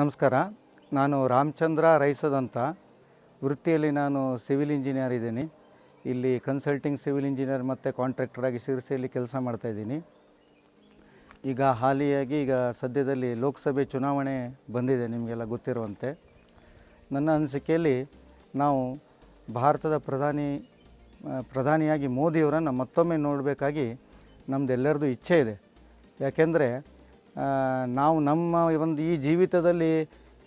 ನಮಸ್ಕಾರ. ನಾನು ರಾಮಚಂದ್ರ ರೈಸದ್ ಅಂತ ವೃತ್ತಿಯಲ್ಲಿ ನಾನು ಸಿವಿಲ್ ಇಂಜಿನಿಯರ್ ಇದ್ದೀನಿ. ಇಲ್ಲಿ ಕನ್ಸಲ್ಟಿಂಗ್ ಸಿವಿಲ್ ಇಂಜಿನಿಯರ್ ಮತ್ತು ಕಾಂಟ್ರಾಕ್ಟರಾಗಿ ಶಿರಸಿಯಲ್ಲಿ ಕೆಲಸ ಮಾಡ್ತಾಯಿದ್ದೀನಿ ಈಗ ಹಾಲಿಯಾಗಿ ಈಗ ಸದ್ಯದಲ್ಲಿ ಲೋಕಸಭೆ ಚುನಾವಣೆ ಬಂದಿದೆ ನಿಮಗೆಲ್ಲ ಗೊತ್ತಿರುವಂತೆ. ನನ್ನ ಅನಿಸಿಕೆಯಲ್ಲಿ ನಾವು ಭಾರತದ ಪ್ರಧಾನಿ ಪ್ರಧಾನಿಯಾಗಿ ಮೋದಿಯವರನ್ನು ಮತ್ತೊಮ್ಮೆ ನೋಡಬೇಕಾಗಿ ನಮ್ದೆಲ್ಲರದು ಇಚ್ಛೆ ಇದೆ. ಯಾಕೆಂದರೆ ನಾವು ನಮ್ಮ ಒಂದು ಈ ಜೀವಿತದಲ್ಲಿ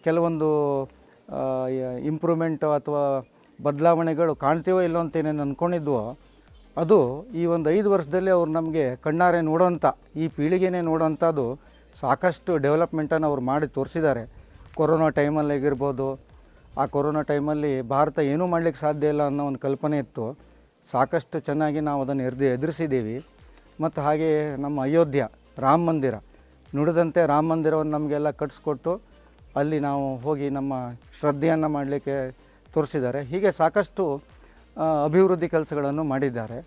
ಕೆಲವೊಂದು ಇಂಪ್ರೂವ್ಮೆಂಟು ಅಥವಾ ಬದಲಾವಣೆಗಳು ಕಾಣ್ತೀವೋ ಇಲ್ಲೋ ಅಂತ ಏನೇನು ಅಂದ್ಕೊಂಡಿದ್ವೋ ಅದು ಈ ಒಂದು ಐದು ವರ್ಷದಲ್ಲಿ ಅವ್ರು ನಮಗೆ ಕಣ್ಣಾರೆ ನೋಡೋಂಥ, ಈ ಪೀಳಿಗೆನೇ ನೋಡೋಂಥದ್ದು ಸಾಕಷ್ಟು ಡೆವಲಪ್ಮೆಂಟನ್ನು ಅವ್ರು ಮಾಡಿ ತೋರಿಸಿದ್ದಾರೆ. ಕೊರೋನಾ ಟೈಮಲ್ಲಿ ಆಗಿರ್ಬೋದು, ಆ ಕೊರೋನಾ ಟೈಮಲ್ಲಿ ಭಾರತ ಏನೂ ಮಾಡಲಿಕ್ಕೆ ಸಾಧ್ಯ ಇಲ್ಲ ಅನ್ನೋ ಒಂದು ಕಲ್ಪನೆ ಇತ್ತು. ಸಾಕಷ್ಟು ಚೆನ್ನಾಗಿ ನಾವು ಅದನ್ನು ಎದುರು ಎದುರಿಸಿದ್ದೀವಿ. ಮತ್ತು ಹಾಗೆ ನಮ್ಮ ಅಯೋಧ್ಯ, ರಾಮ ಮಂದಿರ ನುಡಿದಂತೆ ರಾಮ ಮಂದಿರವನ್ನು ನಮಗೆಲ್ಲ ಕಟ್ಟಿಸ್ಕೊಟ್ಟು ಅಲ್ಲಿ ನಾವು ಹೋಗಿ ನಮ್ಮ ಶ್ರದ್ಧೆಯನ್ನು ಮಾಡಲಿಕ್ಕೆ ತೋರಿಸಿದ್ದಾರೆ. ಹೀಗೆ ಸಾಕಷ್ಟು ಅಭಿವೃದ್ಧಿ ಕೆಲಸಗಳನ್ನು ಮಾಡಿದ್ದಾರೆ.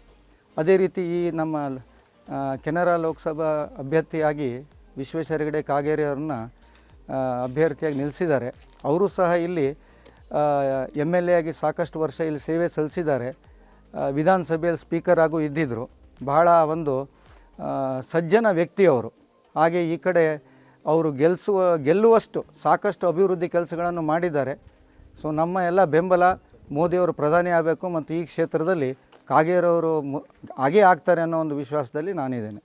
ಅದೇ ರೀತಿ ಈ ನಮ್ಮ ಕೆನರಾ ಲೋಕಸಭಾ ಅಭ್ಯರ್ಥಿಯಾಗಿ ವಿಶ್ವೇಶ್ವರ ಹೆಗಡೆ ಕಾಗೇರಿ ಅವ್ರನ್ನ ಅಭ್ಯರ್ಥಿಯಾಗಿ ನಿಲ್ಲಿಸಿದ್ದಾರೆ ಅವರು ಸಹ ಇಲ್ಲಿ ಎಂ ಎಲ್ ಎ ಆಗಿ ಸಾಕಷ್ಟು ವರ್ಷ ಇಲ್ಲಿ ಸೇವೆ ಸಲ್ಲಿಸಿದ್ದಾರೆ. ವಿಧಾನಸಭೆಯಲ್ಲಿ ಸ್ಪೀಕರ್ ಆಗೂ ಇದ್ದಿದ್ದರು ಬಹಳ ಒಂದು ಸಜ್ಜನ ವ್ಯಕ್ತಿ ಅವರು. ಹಾಗೆ ಈ ಕಡೆ ಅವರು ಗೆಲ್ಲಿಸುವ ಗೆಲ್ಲುವಷ್ಟು ಸಾಕಷ್ಟು ಅಭಿವೃದ್ಧಿ ಕೆಲಸಗಳನ್ನು ಮಾಡಿದ್ದಾರೆ. ಸೊ ನಮ್ಮ ಎಲ್ಲ ಬೆಂಬಲ ಮೋದಿಯವರು ಪ್ರಧಾನಿ ಆಗಬೇಕು ಮತ್ತು ಈ ಕ್ಷೇತ್ರದಲ್ಲಿ ಕಾಗೇರವರು ಹಾಗೇ ಆಗ್ತಾರೆ ಅನ್ನೋ ಒಂದು ವಿಶ್ವಾಸದಲ್ಲಿ ನಾನಿದ್ದೇನೆ.